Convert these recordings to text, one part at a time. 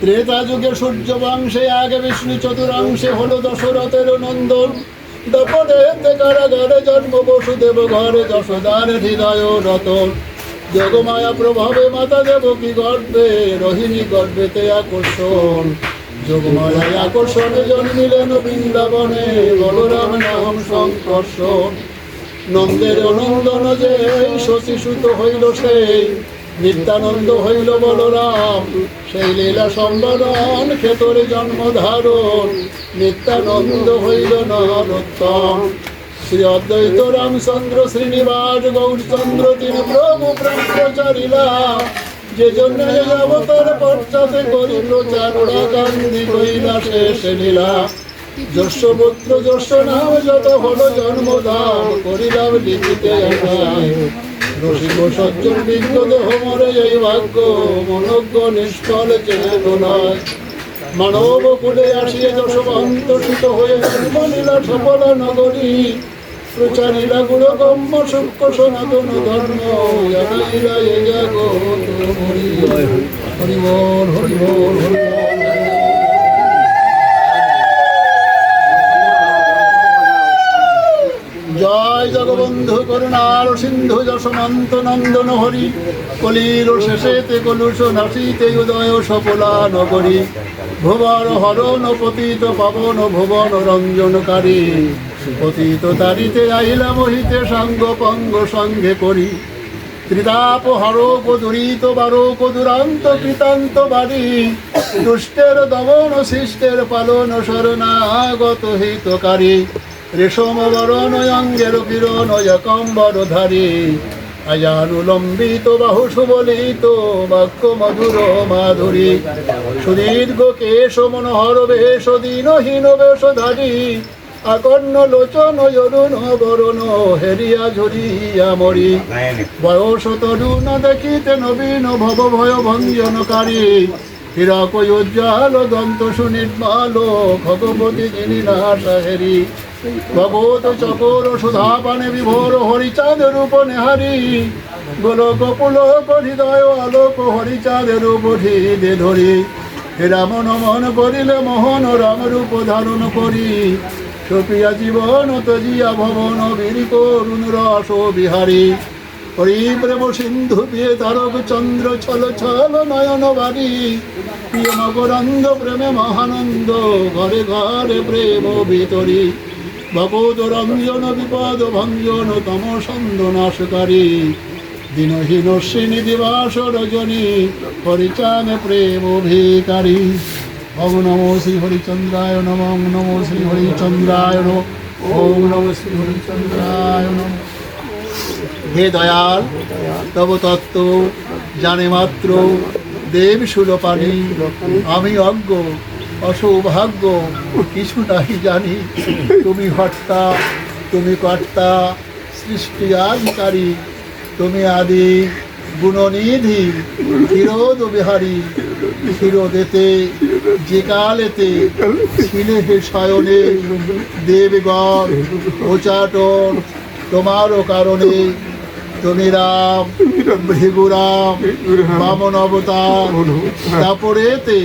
ত্রেতা যুগে সূর্য বংশে আগে বিষ্ণু চতুরাংশে হলো দশরথের নন্দন। দপদে কারাগারে জন্ম বসুদেব ঘরে যশোদার হৃদয় রতন। যোগমায়া প্রভাবে মাতা দেব কি গর্বে, রোহিণী গর্বেতে আকর্ষণ। যোগমায়ায় আকর্ষণে জন্মিলেন বৃন্দাবনে বলরাম নাম সংকর্ষণ নন্দের অনন্দন যে শশীসূত হইল সেই। নিত্যানন্দ হইল বলরাম, সেই লীলা সম্বরণ ক্ষেতরে জন্ম ধারণ নিত্যানন্দ হইল নরোত্তম শ্রী অদ্বৈত রামচন্দ্র শ্রীনিবাস গৌরচন্দ্র তিনি প্রভু ব্রহ্মচারীলা যে জন্য অবতার পশ্চাতে করি প্রচার কান্দি কইলা শেষ লীলা। যশ পুত্র যশ নাম যত হলো জন্মদান করিলাম লিখিতে সজ্জন বিজ্ঞ দেহ মরে এই ভাগ্য, মনজ্ঞ নিষ্ফল চেন নয় মানব কুলে আসিয়ে যশ অন্তর্ষিত হয়ে জন্মলীলা সফল নগরী। প্রচারীরা গুরু গম্য সূক্ষ্ম সনাতন ধর্ম জয় জগবন্ধু করুণার সিন্ধু যশমন্ত নন্দন হরি। কলির শেষেতে কলুষ নাসিতে উদয় সফলা নগরী ভুবন হরণ পতিত পাবন ভুবন রঞ্জনকারী। পতিত তারিতে আইলা মহিতে সাঙ্গ পঙ্গ সঙ্গে করি। ত্রিতাপ হরক দুরিত বারক দুরান্ত কৃতান্ত বাড়ি। দুষ্টের দমন শিষ্টের পালন শরণাগত হিতকারী। রেশম বরণ অঙ্গের কিরণ কম্বর ধারী অজানুলম্বিত বাহু সুবলিত বাক্য মধুর মাধুরী সুদীর্ঘ কেশ মনোহর বেশ দীনহীন বেশধারী আকর্ণ লোচন অরুণ বরণ হেরিয়া ঝরিয়া মরি বয়স তরুণ দেখিতে নবীন ভব ভয় ভঞ্জনকারী হীরক উজ্জ্বল দন্ত সুনির্মল ভগবতী যিনি নাশাহেরি ভগবত চকর সুধা পানে বিভোর হরিচাঁদ রূপ নেহারি। গোলক পুলক হৃদয় আলোক হরিচাঁদ রূপ দে ধরি। রামন মন করিলে মোহন রাম রূপ ধারণ করি। সপিয়া জীবন তজিয়া ভবন বীর করুণ রস বিহারী। হরি প্রেম সিন্ধু পিয়ে তারক চন্দ্র ছল ছল নয়ন বাড়ি প্রিয় মকরন্দ প্রেমে মহানন্দ ঘরে ঘরে প্রেম ভিতরি ভগবত রঞ্জন বিপদ ভঞ্জন তম সন্দ নাশকারী দিনহীন শ্রেণি দিবাস রজনী হরিচাঁদ প্রেম ভিকারী ওম নমো শ্রী হরিচন্দ্রায় নম, ওম নমো শ্রী হরিচন্দ্রায় নম, ওম শ্রী হরিচন্দ্রায় নম। হে দয়াল তব তত্ত্ব জানে মাত্র দেব সুরপানি আমি অজ্ঞ। অসৌভাগ্য, কিছু নাহি জানি। তুমি হর্তা, তুমি কর্তা, সৃষ্টি আধিকারী তুমি আদি গুণনিধি, ক্ষীরোদ বিহারী। ক্ষীরোদেতে, যে কালেতে ছিলে হে শয়নে, দেবগণ ওচাটন তোমারও কারণে তুমি রাম ভৃগুরাম বামন অবতার তারপরেতে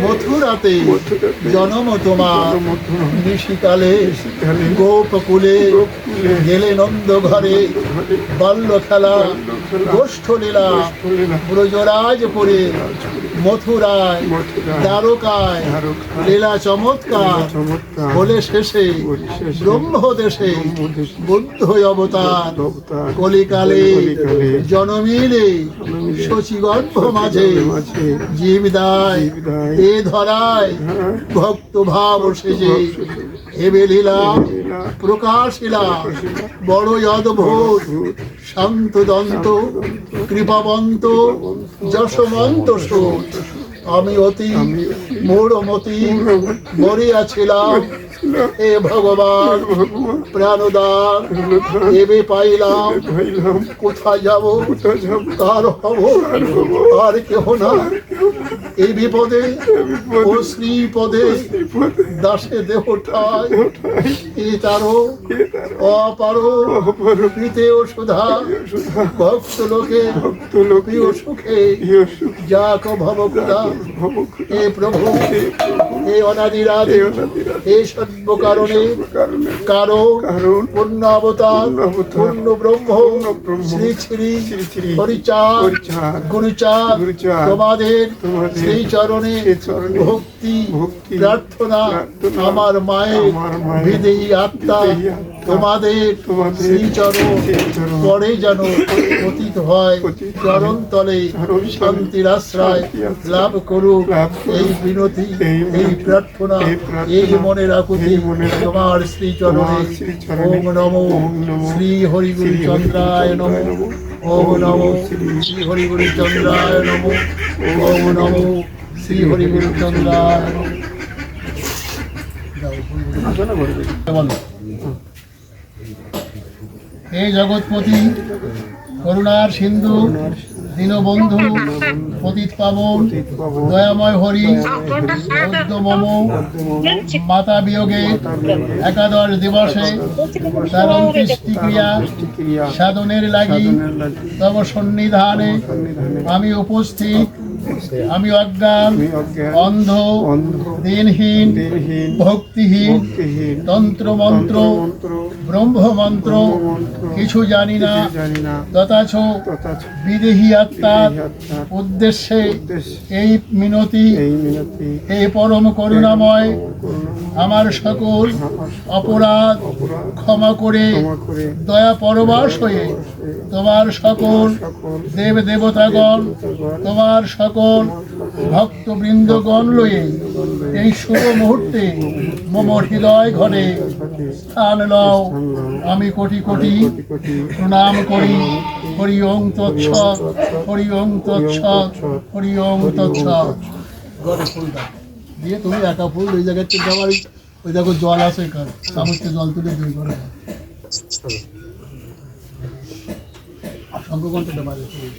মথুরাতে জনম তোমার নিশিকালে, গোপকুলে, গেলে নন্দ ঘরে বাল্য খেলা গোষ্ঠ লীলা ব্রজরাজপুরে মথুরায় দ্বারকায় লীলা চমৎকার বলে শেষে ব্রহ্মদেশে বুদ্ধ অবতার কলিকালে জনমিলে শচীগর্ভ মাঝে জীবদায় এ ধরায় ভক্ত ভাব সেজে হেবে লীলা প্রকাশিলা বড় অদ্ভুত শান্ত দন্ত কৃপাবন্ত যশবন্ত সুত। আমি অতি মোড়মতি মরিয়াছিলাম। হে ভগবান প্রাণদান এবে পাইলাম কোথায় যাব? কার হব? আর কেহ না। এই বিপদে ও শ্রী পদে দাসে দেহ ঠাই ওঠাই এ তারো তার? অপারো। প্রীতে ও সুধা। সুধা। ভক্ত লোকে ভক্ত লোক প্রিয় সুখে যাক ভব হে প্রভু। হে অনাদিরাদি হে সর্ব কারণে কারণে কারও কারণ পূর্ণ অবতার পূর্ণ ব্রহ্ম শ্রী শ্রী তোমাদের সেই চরণে ভক্তি ভক্তি, প্রার্থনা প্রার্থনা, আমার মায়ের আমার মায়ের বিদেহী আত্মা, তোমাদের শ্রীচরণ পরে যেন পতিত হয় চরণ তলে শান্তির আশ্রয় লাভ করুক। এই বিনতি এই প্রার্থনা এই মনের আকুতি তোমার শ্রীচরণে। ওম নমো। শ্রী হরিগুরু চন্দ্রায় নমো। ওম নমো। শ্রী শ্রী হরিগুরু চন্দ্রায় নমো। ওম নমো। শ্রী হরিগুরু চন্দ্রায় নমো। হে জগৎপতি, করুণার সিন্ধু, দীনবন্ধু, পতিত পাবন, দয়াময় হরি মম মাতা বিয়োগে একাদশ দিবসে তার সাধনের লাগি, তব সন্নিধানে আমি উপস্থিত আমি অজ্ঞান অন্ধ দিনহীন ভক্তিহীন ভক্তিহীন তন্ত্র মন্ত্র মন্ত্র ব্রহ্ম মন্ত্র মন্ত্র কিছু জানি না তথাচ বিদেহী আত্মার উদ্দেশ্যে এই মিনতি এই পরম করুণাময় আমার সকল অপরাধ ক্ষমা করে দয়া পরবাস হয়ে তোমার সকল দেব দেবতাগণ তোমার সকল ভক্তবৃন্দগণ লয়ে এই শুভ মুহূর্তে মম হৃদয় ঘরে স্থান লও। আমি কোটি কোটি প্রণাম করি। হরি ওং তৎস হরি ওং তৎস হরি ওং তৎস দিয়ে তুমি একা ফুল ওই জায়গায় যাওয়ার ওই দেখো জল আছে কার চামচে জল তুলে দুই করে শঙ্করকণ্ঠটা বাজে ফুল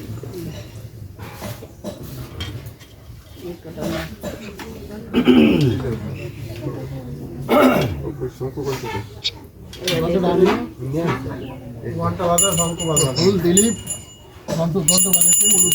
দিলীপ সন্তোষ বন্দ্যোপাধ্যায়কে বলে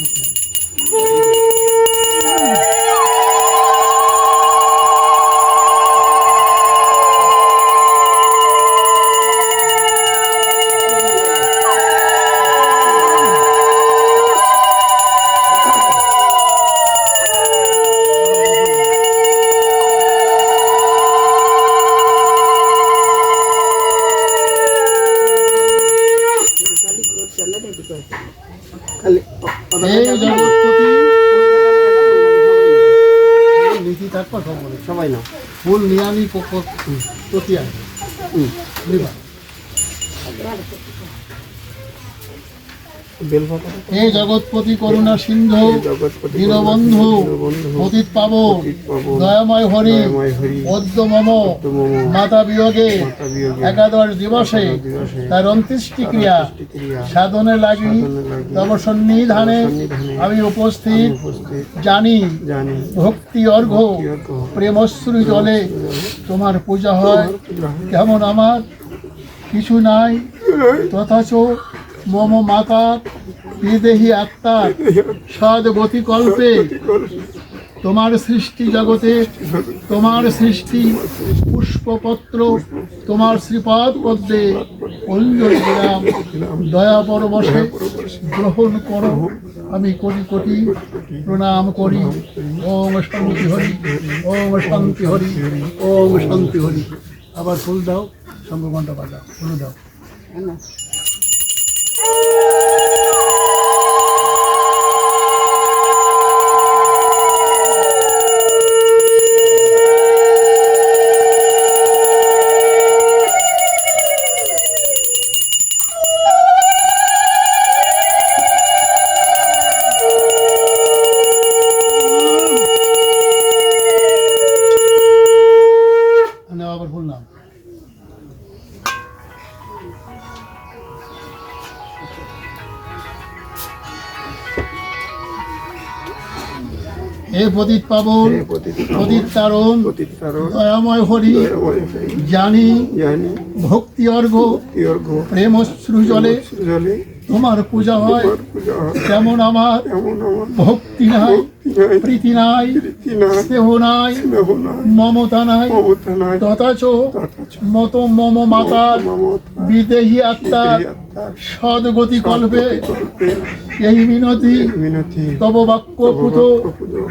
ফুল প্রতিয়া নিবা বেলপাতা হে জগৎপতি করুণা সিন্ধু দীনবন্ধু পাব দয়াময় হরি পদ্ম মম মাতা বিয়োগে একাদশ দিবসে তার অন্ত্যেষ্টি ক্রিয়া সাধনে লাগি তব সন্নিধানে আমি উপস্থিত জানি ভক্তি অর্ঘ প্রেমশ্রু জলে তোমার পূজা হয় কেমন আমার? কিছু নাই। তথাচ মম মাতা বিদেহী আত্মার সদ গতিকল্পে তোমার সৃষ্টি জগতে, তোমার সৃষ্টি পুষ্পপত্র, তোমার শ্রীপাদ পদ্মে। অঞ্জলি দিলাম দয়া পরবশে গ্রহণ করো। আমি কোটি কোটি প্রণাম করি। ওম শান্তি হরি, ওম শান্তি হরি, ওম শান্তি হরি। আবার ফুল দাও শঙ্করঘণ্টা বাজাও, ফুল দাও। Woo! হে পতিত পাবন পতিত তারণ দয়াময় হরি জানি ভক্তি অর্ঘ প্রেম জলে জলে তোমার পূজা হয়। তেমন আমার ভক্তি নাই প্রীতি নাই স্নেহ নাই মমতা নাই তথাচ মত মম মাতার বিদেহী আত্মার আত্মার সদ্গতি কল্পে এই মিনতি তব বাক্য পুত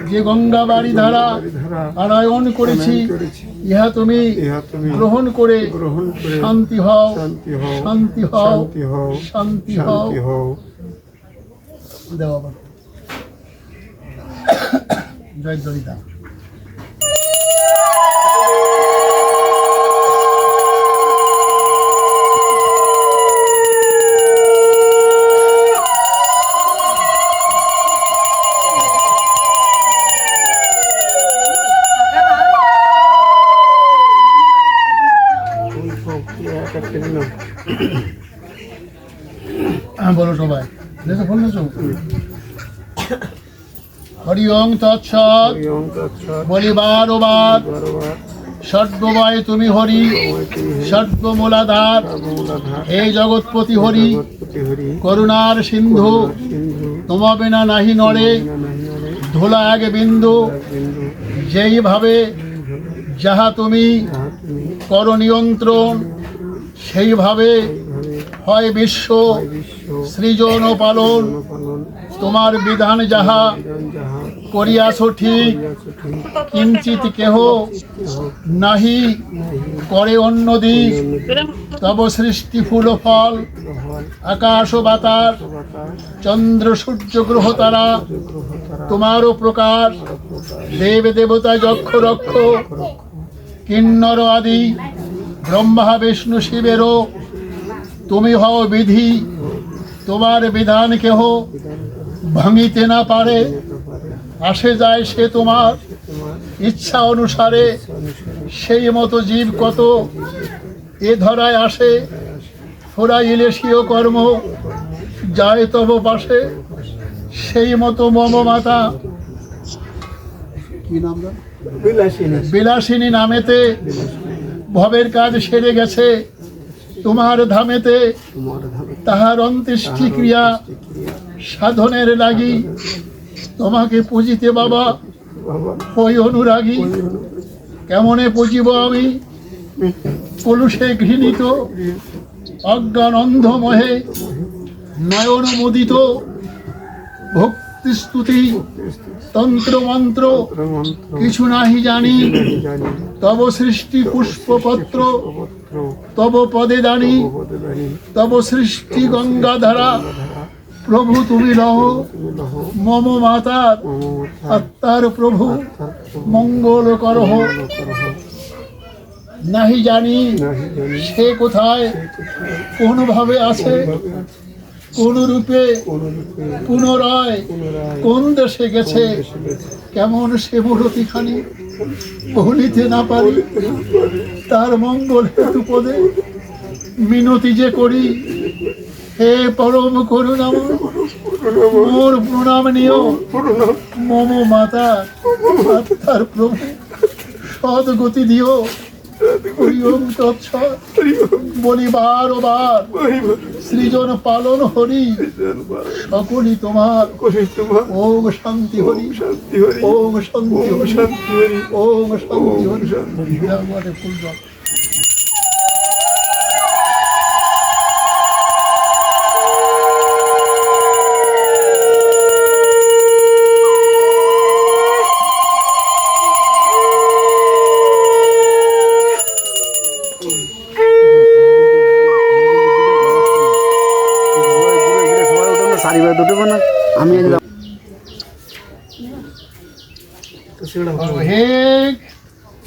যে গঙ্গা বাড়ি ধারা আনায়ন করেছি ইহা তুমি গ্রহণ করে শান্তি হও শান্তি হও শান্তি হও শান্তি হও দেওয়া। জয় দিলাম হ্যাঁ বলো সবাই। নেছো হরি ওং তৎসৎ। বলিবার বারবার ষড্গময় তুমি হরি। ষড্গমূলাধার হে জগৎপতি হরি। করুণার সিন্ধু। সিন্ধু। তোমা বিনা নাহি নড়ে। ধুলা এক বিন্দু। যেইভাবে যাহা তুমি কর নিয়ন্ত্রণ সেইভাবে হয় বিশ্ব। সৃজন ও পালন। তোমার বিধান যাহা। বিধান যাহা করিয়াছ ঠিক করিয়াছ ঠিক কিঞ্চিত কেহ নাহি করে অন্য দিক। তব সৃষ্টি ফুল ফল, আকাশ বাতাস, চন্দ্র, সূর্য, গ্রহ, তারা, তোমারও প্রকাশ দেব, দেবতা, যক্ষ, রক্ষ, কিন্নর আদি, ব্রহ্মা, বিষ্ণু, শিবেরও, তুমি হও বিধি, তোমার বিধান কেহ ভাঙিতে না পারে। আসে যায় সে তোমার। ইচ্ছা অনুসারে সেই মতো জীব কত এ ধরায় আসে। ফোরাইলে সিও কর্ম যায় তব পাশে। সেই মতো মম মাতা কি নাম বিলাসিনী। নামেতে ভবের কাজ সেরে গেছে। তোমার ধামেতে তাহার অন্ত্যেষ্টি ক্রিয়া সাধনের লাগি। তোমাকে পুজিতে বাবা। ওই অনুরাগী, কেমনে পুজিব আমি? কলুষে ঘৃণিত অজ্ঞান অন্ধ মহে নয়ন মুদিত ভক্তি স্তুতি তন্ত্র মন্ত্র কিছু নাহি জানি জানি। তব সৃষ্টি পুষ্পপত্র, তব পদে দানি। তব সৃষ্টি গঙ্গাধারা। প্রভু তুমি রহ মম মাতার আত্মার প্রভু। মঙ্গল করহ। নাহি জানি সে কোথায় কোন ভাবে আছে কোন রূপে পুনরায় কোন দেশে গেছে, কেমন সে মূরতিখানি বলিতে না পারি। তার মঙ্গল হেতু পদে মিনতি যে করি হে পরম করুণাময় মোর প্রণাম নিও। মম মাতা আত্মার প্রভু সদ গতি দিও। হরি ওম তৎসৎ বলিবার ও বার সৃজন পালন হরি সকলই তোমার। ওম শান্তি হরি ওম শান্তি ওম শান্তি হরি। ওম শান্তি হরি। ফুল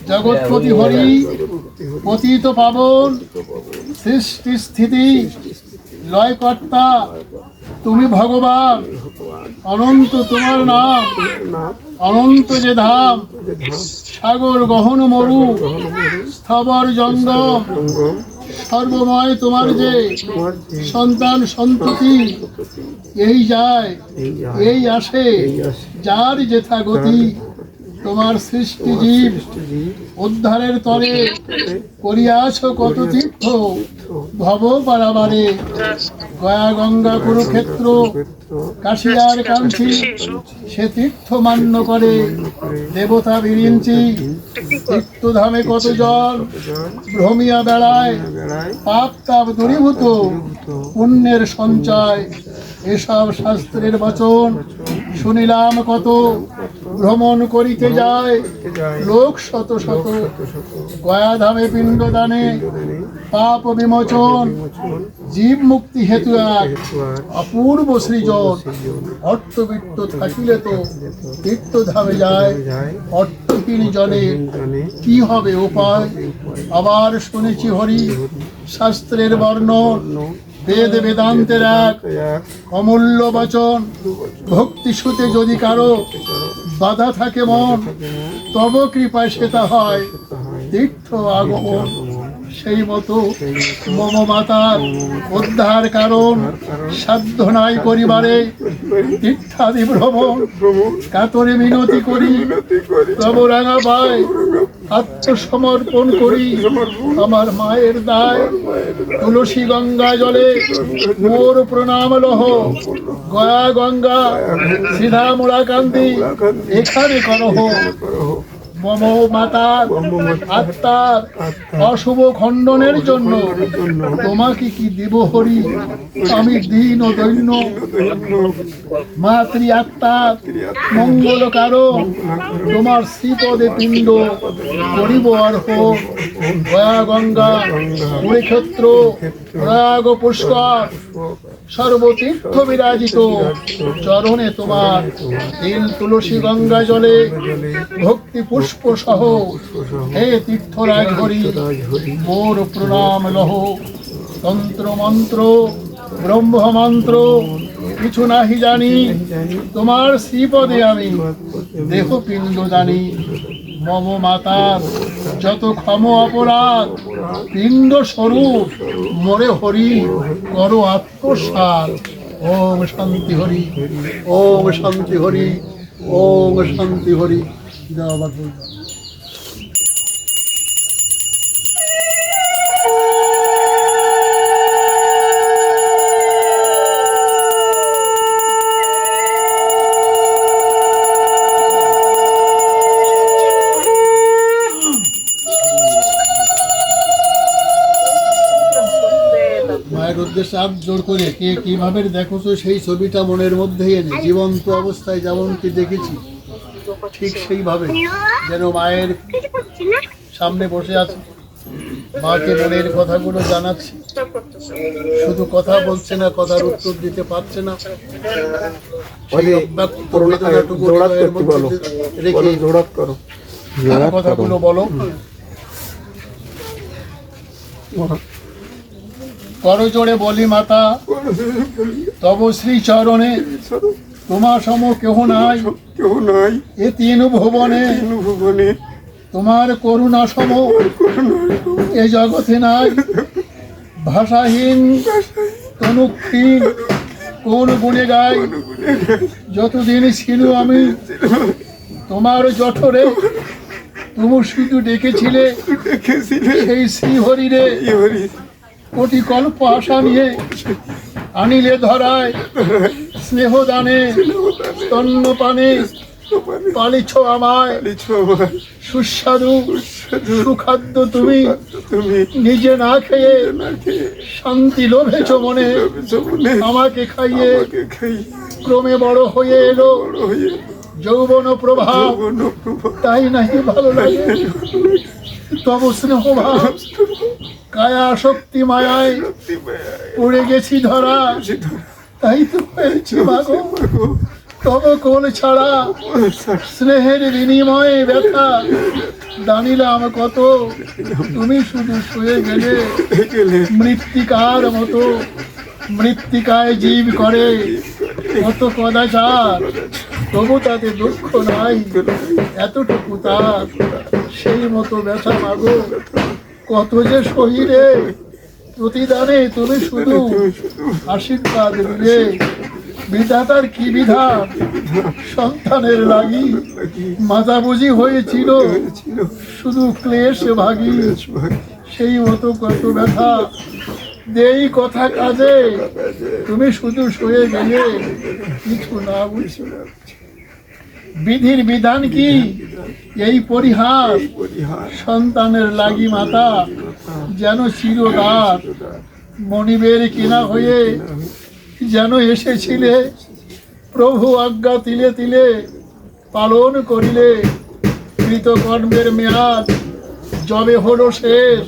জগৎপতি হরি পতিত পাবন সৃষ্টি স্থিতি লয়কর্তা তুমি ভগবান অনন্ত তোমার নাম অনন্ত যে ধাম সাগর গহন মরু স্থবর জঙ্গম সর্বময় তোমার যে সন্তান সন্ততি এই যায় এই আসে যার যেথা গতি তোমার সৃষ্টি জীব উদ্ধারের তরে করিয়াছ কত তীর্থ? ভব পারাবারে। গয়া গঙ্গা কুরুক্ষেত্র কাশিয়ার কাঞ্চি সে তীর্থ মান্য করে। দেবতা বিরিঞ্চি তীর্থধামে কত জল? ভ্রমিয়া বেড়ায়। বেড়ায়। পাপ তাপ দূরীভূত। পুণ্যের সঞ্চয়। এসব শাস্ত্রের বচন। শুনিলাম কত ভ্রমণ করিতে যায়। লোক শত শত। গয়াধামে পিণ্ডদানে পাপ বিমোচন। মোচন জীব মুক্তি হেতু এক। অপূর্ব সৃজন। অর্থবিত্ত থাকিলে তো তীর্থধামে যায়। যায়। অর্থহীন জনে জানে কি হবে উপায়? আবার শুনেছি হরি শাস্ত্রের বর্ণন বেদ বেদান্তের এক অমূল্য বচন। ভক্তি সুতে যদি কারও বাধা থাকে মন, তব কৃপায় সেটা হয়। তীর্থ আগমন সেই মতো মম মাতার উদ্ধার কারণ। সাধ্য নাই করিবারে তীর্থাদি ভ্রমণ। কাতরে মিনতি করি, তব রাঙা পায়। আত্মসমর্পণ করি আমার মায়ের দায়। তুলসী গঙ্গা জলে মোর প্রণাম লহ। গয়া গঙ্গা, সিধা মোড়াকান্দি এখানে করহ। মম মাতার আত্মার অশুভ খণ্ডনের জন্য তোমাকে কি দেব হরি? আমি দিন ও দৈন্য মাতৃ আত্মার মঙ্গল কারণ তোমার শ্রীপদে পিণ্ড, করিব অর্হ গয়া গঙ্গা কুড়িক্ষেত্র প্রয়াগ পুষ্কর সর্বতীর্থ বিরাজিত চরণে তোমার তিল তুলসী গঙ্গা জলে ভক্তি পুষ্প সহ হে তীর্থরাজ হরি মোর প্রণাম লহ। তন্ত্র মন্ত্র ব্রহ্ম মন্ত্র কিছু নাহি জানি। তোমার শ্রীপদে আমি দেহ পিণ্ড জানি। মম মাতার যত ক্ষম অপরাধ, পিণ্ড স্বরূপ, মোরে হরি, কর আত্মসার। ওম শান্তি হরি, ওম শান্তি হরি, ওম শান্তি হরি। দাও উদ্দেশ্যে হাত জোর করে কে কীভাবে দেখোছো সেই ছবিটা মনের মধ্যে এনে জীবন্ত অবস্থায় যেমনটি দেখেছি ঠিক সেইভাবে যেন মায়ের সামনে বসে আছে। মাকে মনের কথাগুলো জানাচ্ছি শুধু কথা বলছে না কথার উত্তর দিতে পারছে না। সেই অব্যক্ত বেদনাটুকু হৃদয়ের মধ্যে রেখে জোড়াত করো কথাগুলো বলো করো জোরে বলি মাতা। তব শ্রী চরণে তোমার সম কেহ নাই। কেউ নাই। এ তিন ভুবনে। ভুবনে। তোমার করুণা সম। এ জগতে নাই। ভাষাহীন তনুক্ষীণ কোন গুণে গাই যতদিন ছিল আমি তোমার জঠরে তুমি শুধু ডেকেছিলে সেই শ্রীহরিরে। হরি কোটি কল্প আশা নিয়ে আনিলে ধরায় স্নেহ দানে স্তন্য পানে পালিছ আমায়। সুস্বাদু সুখাদ্য তুমি তুমি নিজে না খেয়ে শান্তি লোভেছ মনে। আমাকে খাইয়ে ক্রমে বড় হয়ে এলো। যৌবন প্রভাব তাই নাহি ভালো লাগে। তব স্নেহ ভাব কায়া শক্তি মায়ায় পড়ে গেছি ধরা। তাই তো হয়েছি মাগো। তব কোল ছাড়া স্নেহের বিনিময়ে ব্যথা। জানিলাম কত তুমি শুধু শুয়ে গেলে গেলে। মৃত্তিকার মতো। মৃত্তিকায় জীব করে। কত কদাচার। তবু তাতে দুঃখ নাই। এতটুকু তার। সেই মতো ব্যথা মাগো। কত যে শহীরে প্রতিদানে তুমি শুধু আশীর্বাদ দিলে বিধাতার কি বিধান? সন্তানের লাগি মাঝাবুঝি হয়েছিল। হয়েছিল শুধু ক্লেশ ভাগি, সেই মতো কত ব্যথা। দেই কথা কাজে, তুমি শুধু শুয়ে গেলে কিছু না বুঝছ বিধির বিধান কি? এই পরিহার সন্তানের লাগি মাতা যেন চিরদার। মনিবের কিনা হয়ে যেন এসেছিলে, প্রভু আজ্ঞা তিলে তিলে পালন করিলে। কৃতকর্মের মেয়াদ যবে হলো শেষ।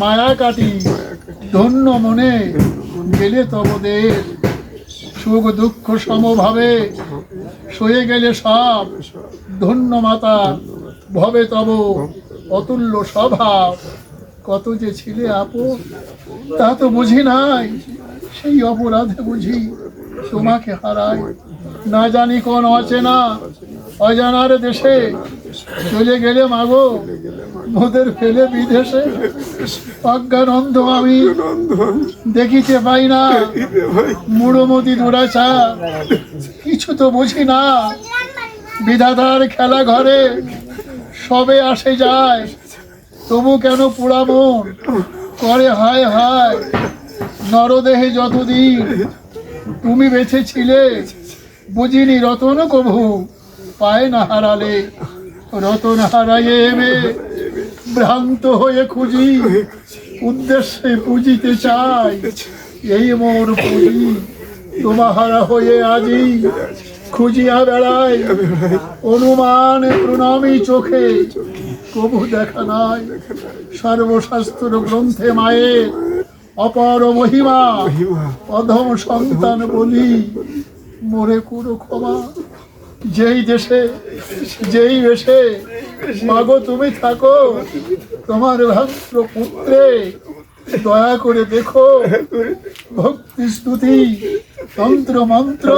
মায়া কাটি, ধন্য মনে গেলে তব দেশ। সুখ দুঃখ সমভাবে সয়ে গেলে সব। ধন্য মাতা, ভবে তব, অতুল্য স্বভাব। কত যে ছিলে আপন, তা তো বুঝি নাই। সেই অপরাধে বুঝি তোমাকে হারাই। না জানি কোন অচেনা, অজানার দেশে চলে গেলে মাগো। মোদের ফেলে বিদেশে। অজ্ঞানন্দ আমি। নন্দন দেখিতে পাই না। মুড়োমতি দুরাচা কিছু তো বুঝি না। বিধাতার খেলা ঘরে সবে আসে যায়। তবু কেন পোড়া করে হায় হায়। নরদেহে যতদিন তুমি বেঁচে ছিলে বুঝিনি রতন কভু। পায় না হারালে রতন হারাইয়ে ভ্রান্ত হয়ে খুঁজি উদ্দেশ্যে পুজিতে চাই। এই মোর পুঁজি তোমাহারা হয়ে আজি খুঁজিয়া বেড়াই। অনুমান প্রণামী চোখে কবু দেখা নাই। সর্বশাস্ত্র গ্রন্থে মায়ের অপর মহিমা মহিমা। অধম সন্তান বলি মোরে কুরো ক্ষমা। যেই দেশে, যেই বেশে, মাগো তুমি থাকো, তোমার ভ্রাত্র পুত্রে দয়া করে দেখো। ভক্তি, স্তুতি, তন্ত্র, মন্ত্র,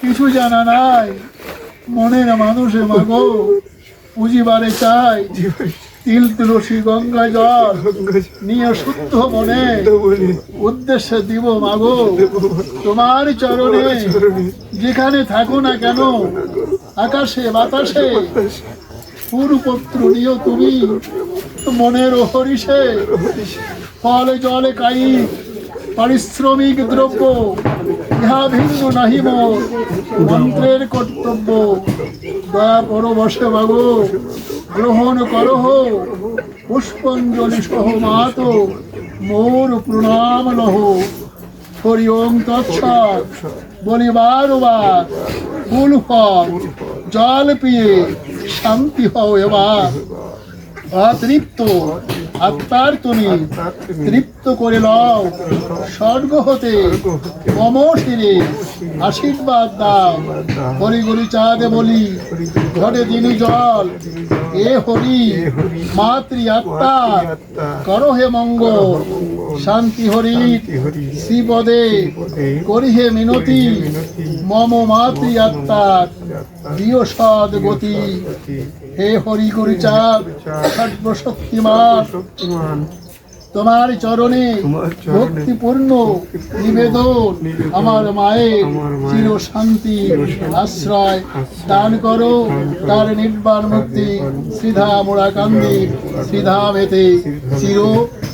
কিছু জানা নাই। মনের মানুষে মাগো, পুঁজিবারে চাই। তিল তুলসী গঙ্গা জল নিয়ে শুদ্ধ মনে। উদ্দেশ্যে দিব মাগো। তোমার চরণে যেখানে থাকো না কেন আকাশে বাতাসে পুরুপত্র নিও তুমি মনের হরিষে ফলে জলে কাই পারিশ্রমিক দ্রব্য ইহা ভিন্ন নাহি মন্ত্রের কর্তব্য। দয়া পরবশে মাগো। গ্রহণ করহ পুষ্পঞ্জলি সহ মাত। মোর প্রণাম লহ। হরি ওম তৎসৎ। বলি বারবার ফুল ফল জল পিয়ে শান্তি হও এবার। অতৃপ্ত আত্মার তুমি তৃপ্ত করে লও। স্বর্গ হতে মম শিরে আশীর্বাদ দাও। হরি গুরু চাঁদে বলি ঘরে দিনু জল। এ হরি মাতৃ আত্মা। করো হে মঙ্গল শান্তি হরি শ্রীপদে করি হে মিনতি। মম মাতৃ আত্মার। দিয় সদ গতি হে হরি গুরু সর্বশক্তিমান তোমার চরণে ভক্তিপূর্ণ নিবেদন আমার মায়ের চির শান্তি আশ্রয় দান করো। তার নির্বাণ মুক্তি সিধা মোড়াকান্দি শ্রীধা সিধা মেতে চির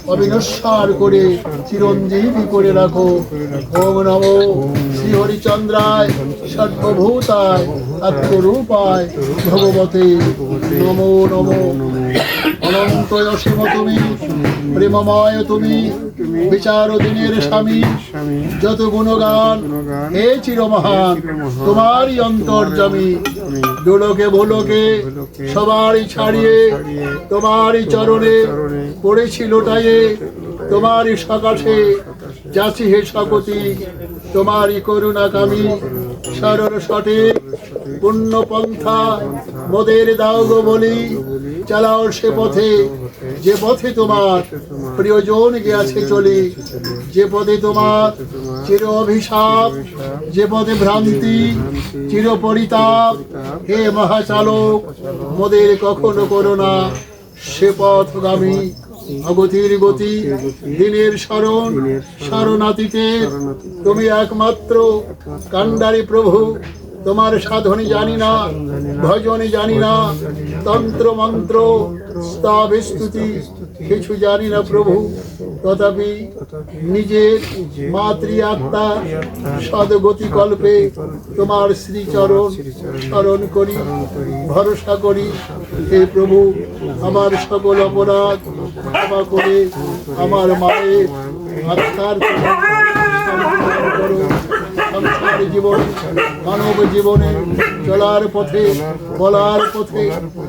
অবিনশ্বর করে চিরঞ্জীবী করে রাখো। ওম নম শ্রী হরিচন্দ্রায় সর্বভূতায়, আত্মরূপায়, ভগবতে নমো নমো। অনন্ত অসীম তুমি, প্রেমময় তুমি বিচার দিনের স্বামী, যত গুণগান, হে চিরমহান, তোমারই অন্তর্জমি দুলোকে ভুলোকে সবারই ছাড়িয়ে তোমারই চরণে পড়েছি লোটায়ে তোমারই সকাশে যাচি হে সকতি তোমারই করুণা কামি সরল সঠিক পুণ্য পন্থা মোদের দাও গো বলি চালাও সে পথে যে পথে তোমার প্রিয়জন গিয়াছে চলি। যে পদে তোমার চির অভিশাপ যে পদে ভ্রান্তি চির পরিতাপ। হে মহাচালক মোদের কখনো করো না। সে পথগামী অগতির গতি দিনের স্মরণ শরণাতীতের। তুমি একমাত্র কান্ডারি প্রভু। তোমার সাধনে জানি না, ভজনে জানি না, তন্ত্র মন্ত্র স্তুতি কিছু জানি না প্রভু। তথাপি নিজের মাতৃ আত্মা সদগতি কল্পে তোমার শ্রীচরণ স্মরণ করি, ভরসা করি, হে প্রভু, আমার সকল অপরাধ ক্ষমা করে আমার মায়ের আত্মার সংসার জীবন, মানব জীবনে চলার পথে, বলার পথে,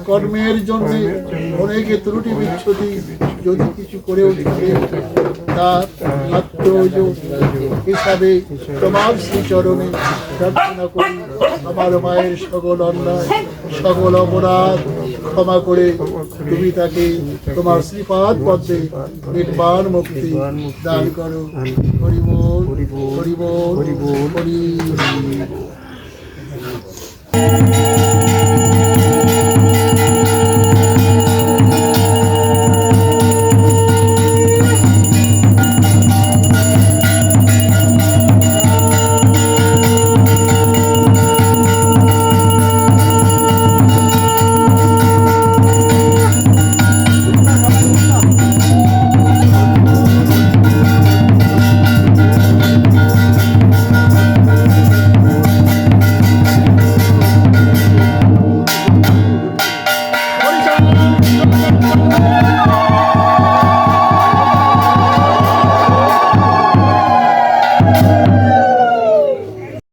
কর্মের জন্য অনেকে ত্রুটি বিচ্ছুতি যদি কিছু করেও থাকে তার হিসাবে তোমার শ্রীচরণে প্রার্থনা করি, আমার মায়ের সকল অন্যায়, সকল অপরাধ ক্ষমা করে তুমি তাকে তোমার শ্রীপাদ পদ্মে নির্বাণ মুক্তি দান করো। হরিবোল হরিবোল হরিবোল। হরি।